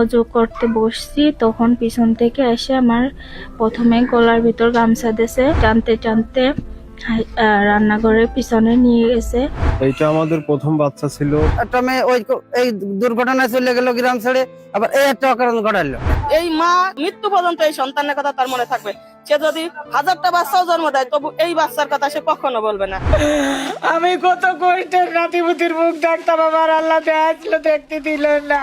অজু করতে বসছি তখন পিছন থেকে এসে আমার প্রথমে গলার ভিতর গামছা দিয়েছে টানতে টানতে রান্নাঘরের পিছনে নিয়ে গেছে। এইটা আমাদের প্রথম বাচ্চা ছিল। একটা মেয়ে ওই এই দুর্ঘটনায় চলে গেল গ্রাম ছেড়ে আবার এই একটা অকারণ ঘটাইলো। এই মা মৃত্যু পর্যন্ত এই সন্তানের কথা তার মনে থাকবে। সে যদি হাজারটা বাচ্চাও জন্ম দেয় তবু এই বাচ্চার কথা সে কখনো বলবে না। আমি কত কষ্টের নাতিপুতির মুখ দেখতাম আমার আল্লাহ দেখতে দিল না।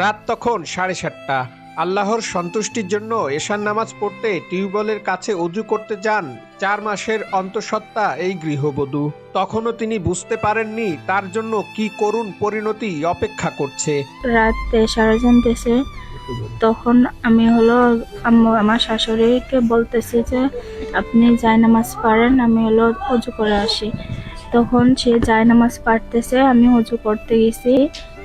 রাত তখন সাড়ে সাতটা। আল্লাহর সন্তুষ্টির জন্য এশার নামাজ পড়তে টিউবওয়েলের কাছে অজু করতে যান চার মাসের অন্তঃসত্ত্বা এই গৃহবধূ। তখনও তিনি বুঝতে পারেননি তার জন্য কি করুণ পরিণতি অপেক্ষা করছে। রাতে সারাজন দেশে তখন আমি হলো আমার শাশুড়িকে বলতেছি যে, আপনি জায়নামাজ পারেন আমি হলো অজু করে আসি। তখন সে জায়নামাজ পারতেছে আমি অজু করতে গেছি।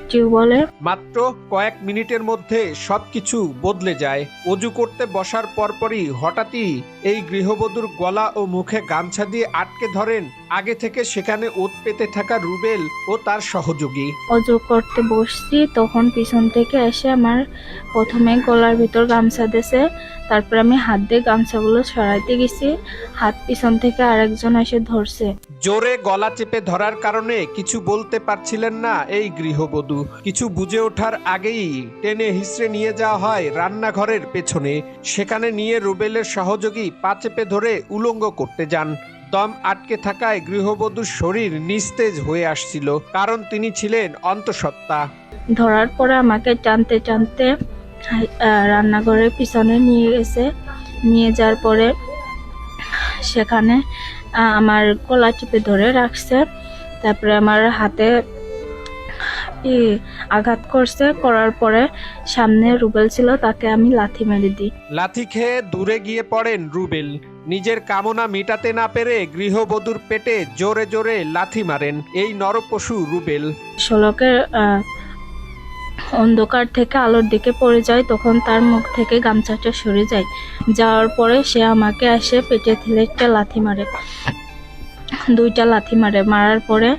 টিউবওয়েলে। মাত্র কয়েক মিনিটের মধ্যে সবকিছু বদলে যায়। অজু করতে বসার পরপরই হঠাৎই এই গৃহবধূর গলা ও মুখে গামছা দিয়ে আটকে ধরেন আগে থেকে সেখানে ওত পেতে থাকা রুবেল ও তার সহযোগী। অজু করতে বসছি তখন পিছন থেকে এসে আমার প্রথমে গলার ভিতর গামছা দিয়েছে তারপর আমি হাত দিয়ে গামছাগুলো সরাইতে গেছি হাত পিছন থেকে আরেকজন এসে ধরছে। জোরে গলা চেপে ধরার কারণে কিছু বলতে পারছিলেন না এই গৃহবধূ। কিছু বুঝে ওঠার আগেই টেনে হিসড়ে নিয়ে যাওয়া হয় রান্নাঘরের পেছনে। সেখানে নিয়ে রুবেলের সহযোগী পা চেপে ধরে উলঙ্গ করতে যান। দম আটকে থাকায় গৃহবধূর শরীর নিস্তেজ হয়ে আসছিল, কারণ তিনি ছিলেন অন্তঃসত্ত্বা। ধরার পরে আমাকে টানতে টানতে রান্নাঘরের পিছনে নিয়ে গেছে। নিয়ে যাওয়ার পরে সেখানে আমার গলা টিপে ধরে রাখছে তারপরে আমার হাতে ই, আঘাত করছে করার পরে সামনে রুবেল ছিল তাকে আমি লাথি মেরে দিই। লাথি খেয়ে দূরে গিয়ে পড়েন রুবেল। নিজের কামনা মেটাতে না পেরে গৃহবধূর পেটে জোরে জোরে লাথি মারেন এই নরপশু রুবেল। আহ, অন্ধকার থেকে আলোর দিকে পড়ে যায় তখন তার মুখ থেকে গামছাটা সরে যায়। যাওয়ার পরে সে আমাকে এসে পেটে থেলে একটা লাথি মারে। দুইটা লাথি মারে। মারার পরে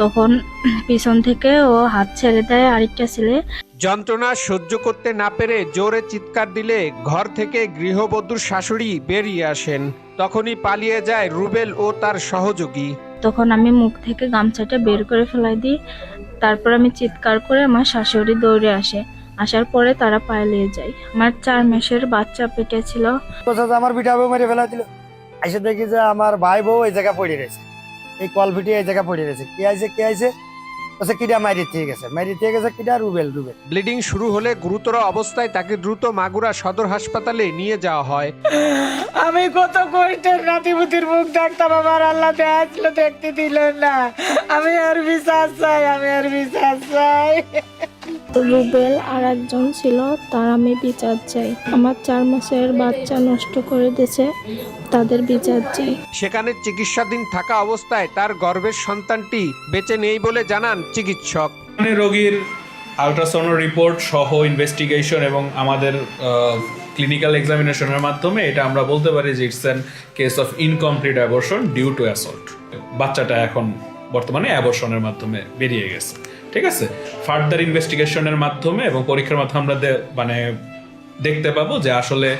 তখন পিছন থেকে ও হাত ছেড়ে দেয় আরেকটা ছেলে। যন্ত্রণা সহ্য করতে না পেরে জোরে চিৎকার দিলে ঘর থেকে গৃহবধূর শাশুড়ি বেরিয়ে আসেন। তখনই পালিয়ে যায় রুবেল ও তার সহযোগী। তখন আমি মুখ থেকে গামছাটা বের করে ফেলাই দিই। তারপর আমি চিৎকার করে আমার শাশুড়ি দৌড়ে আসে। আসার পরে তারা পালিয়ে যায়। আমার চার মাসের বাচ্চা পেটে ছিল আমার বিটা মেরে ফেলা দিল। এসে দেখি যে আমার ভাই বউ এই জায়গা পড়ে রয়েছে। এই কল ভিটি এই জায়গা পড়ে রয়েছে। কে আইছে কে আইছে? বলছে কিডা মারি দিয়ে গেছে। মারি দিয়ে গেছে কিডা? রুবেল রুবেল। ব্লিডিং শুরু হলে গুরুতর অবস্থায় তাকে দ্রুত মাগুরা সদর হাসপাতালে নিয়ে যাওয়া হয়। আমি কত কষ্টের নাতিপুতির মুখ দেখতাম আমার আল্লাহ দেখল দেখতে দিল না। আমি আর বিশ্বাস চাই আমি আর বিশ্বাস চাই। রুবেল আর একজন ছিল তার আমি বিচার চাই। আমার চার মাসের বাচ্চা নষ্ট করে দিয়েছে তাদের বিচার চাই। সেখানে চিকিৎসাধীন থাকা অবস্থায় তার গর্ভের সন্তানটি বেঁচে নেই বলে জানান চিকিৎসক। মানে রোগীর আলট্রাসাউন্ড রিপোর্ট সহ ইনভেস্টিগেশন এবং আমাদের ক্লিনিক্যাল এক্সামিনেশনের মাধ্যমে এটা আমরা বলতে পারি যে it's an case of incomplete abortion due to assault বাচ্চাটা এখন বর্তমানে অ্যাবর্শনের মাধ্যমে বেরিয়ে গেছে। ঠিক আছে? ফার্দার ইনভেস্টিগেশনের মাধ্যমে এবং পরীক্ষার মাধ্যমে আমরা মানে দেখতে পাবো যে আসলে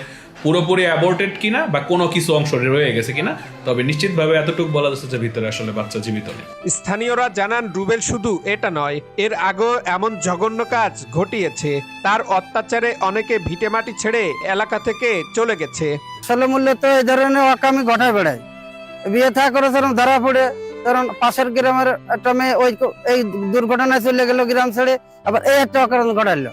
পুরোপুরি অ্যাবর্টেড কিনা বা কোনো কিছু অংশ রয়ে গেছে কিনা। তবে নিশ্চিতভাবে এতটুকু বলা যাচ্ছে যে ভিতরে আসলে বাচ্চা জীবিত নেই। স্থানীয়রা জানান রুবেল শুধু এটা নয় এর আগেও এমন জঘন্য কাজ ঘটিয়েছে। তার অত্যাচারে অনেকে ভিটেমাটি ছেড়ে এলাকা থেকে চলে গেছে। আসলে মূল্য তো এই ধরনের অকামি ঘটায় বেড়ায়। বিয়ে থা করে ধরা পড়ে। কারণ পাশের গ্রামের একটা মেয়ে ওই এই দুর্ঘটনায় চলে গেল গ্রাম ছেড়ে আবার এই একটা অকারণ ঘটাইলো।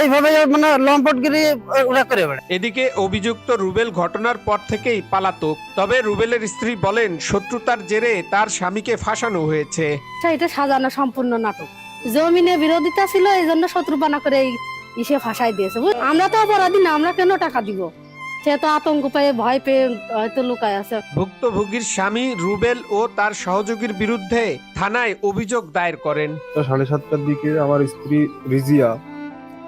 এইভাবে মানে লম্পটগিরি ওরা করে এদিকে অভিযুক্ত রুবেল ঘটনার পর থেকেই পালাতক তবে রুবেলের স্ত্রী বলেন শত্রুতার জেরে তার স্বামীকে ফাঁসানো হয়েছে। আচ্ছা এটা সাজানো সম্পূর্ণ নাটক। জমিনে বিরোধিতা ছিল এই জন্য শত্রুপানা করে এই ইসে ফাঁসাই দিয়েছে। আমরা তো অপরাধী না আমরা কেন টাকা দিব? সে তো আতঙ্ক পেয়ে ভয় পেয়ে হয়তো লুকায় আছে। ভুক্তভোগীর স্বামী রুবেল ও তার সহযোগীর বিরুদ্ধে থানায় অভিযোগ দায়ের করেন। সাড়ে সাতটার দিকে আমার স্ত্রী রিজিয়া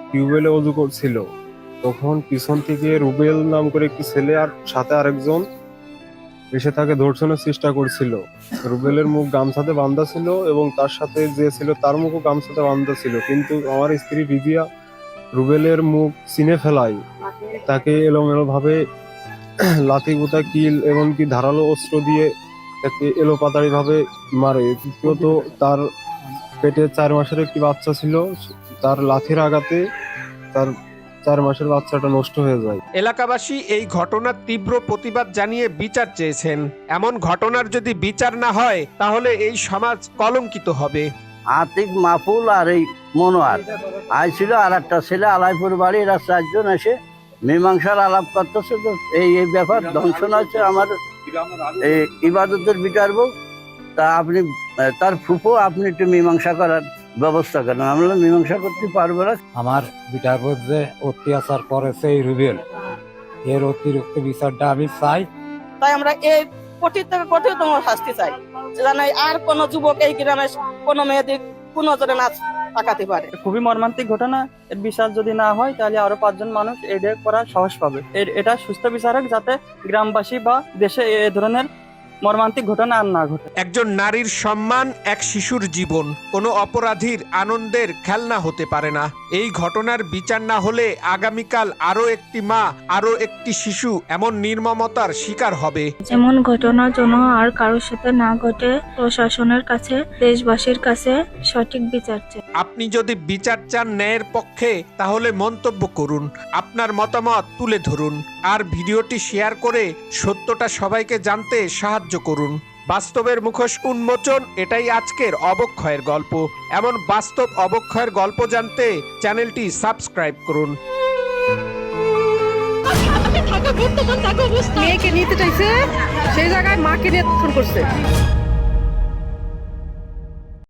টিউবওয়েলে অজু করছিল। তখন পিছন থেকে রুবেল নাম করে একটি ছেলে আর সাথে আরেকজন এসে তাকে ধর্ষণের চেষ্টা করছিল। রুবেলের মুখ গামছাতে বান্ধা ছিল এবং তার সাথে যে ছিল তার মুখও গামছাতে বান্ধা ছিল। কিন্তু আমার স্ত্রী রিজিয়া রুবেলের মুখ চিনে ফেলায় তাকে এলোমেলো ভাবে লাথি গুতা কিল এমনকি ধারালো অস্ত্র দিয়ে তাকে এলোপাতাড়ি ভাবে মারে। তৃতীয়ত তার পেটে চার মাসের একটি বাচ্চা ছিল। তার লাথির আঘাতে তার চার মাসের বাচ্চাটা নষ্ট হয়ে যায়। এলাকাবাসী এই ঘটনার তীব্র প্রতিবাদ জানিয়ে বিচার চেয়েছেন। এমন ঘটনার যদি বিচার না হয়, তাহলে এই সমাজ কলঙ্কিত হবে। আতিক মাহফুল আর এই মনোয়ার। আই ছিল আর একটা ছেলে আলাইপুর বাড়ি এরা চারজন এসে মীমাংসার আলাপ করতেছে। তো এই এই ব্যাপার ধ্বংসন হচ্ছে আমার এই ইবাদতের বিচার বউ। তা আপনি তার ফুফু আপনি একটু মীমাংসা করার ব্যবস্থা করেন। আমরা মীমাংসা করতে পারব না। আমার বিটার উপর যে অত্যাচার করেছে এই রুবেল এর অতিরিক্ত বিচারটা আমি চাই। তাই আমরা এই কঠিন থেকে কঠিনতম শাস্তি চাই। যেন আর কোনো যুবক এই গ্রামে কোনো মেয়েদের কোনো জনে নাচ তাকাতে পারে। খুবই মর্মান্তিক ঘটনা। এর বিশ্বাস যদি না হয়, তাহলে আরও পাঁচজন মানুষ এটা করার সাহস পাবে। এর- এটা সুস্থ বিচারক যাতে গ্রামবাসী বা দেশে এ ধরনের মর্মান্তিক ঘটনা আর না ঘটে। একজন নারীর সম্মান এক শিশুর জীবন। কোনো অপরাধীর আনন্দের খেলনা হতে পারে না। এই ঘটনার বিচার না হলে আগামীকাল আরও একটি মা আরও একটি শিশু এমন নির্মমতার শিকার হবে। এমন ঘটনা যেন আর কারোর সাথে না ঘটে প্রশাসনের কাছে দেশবাসীর কাছে সঠিক বিচার চাই। আপনি যদি বিচার চান ন্যায়ের পক্ষে তাহলে মন্তব্য করুন আপনার মতামত তুলে ধরুন। আর ভিডিওটি শেয়ার করে সত্যটা সবাইকে জানতে সাহায্য করুন। বাস্তবের মুখোশ উন্মোচন, এটাই আজকের অবক্ষয়ের গল্প। এমন বাস্তব অবক্ষয়ের গল্প জানতে চ্যানেলটি সাবস্ক্রাইব করুন। মেয়েকে নিতে চাইছে, সেই জায়গায় মাকে নিয়ে করছে।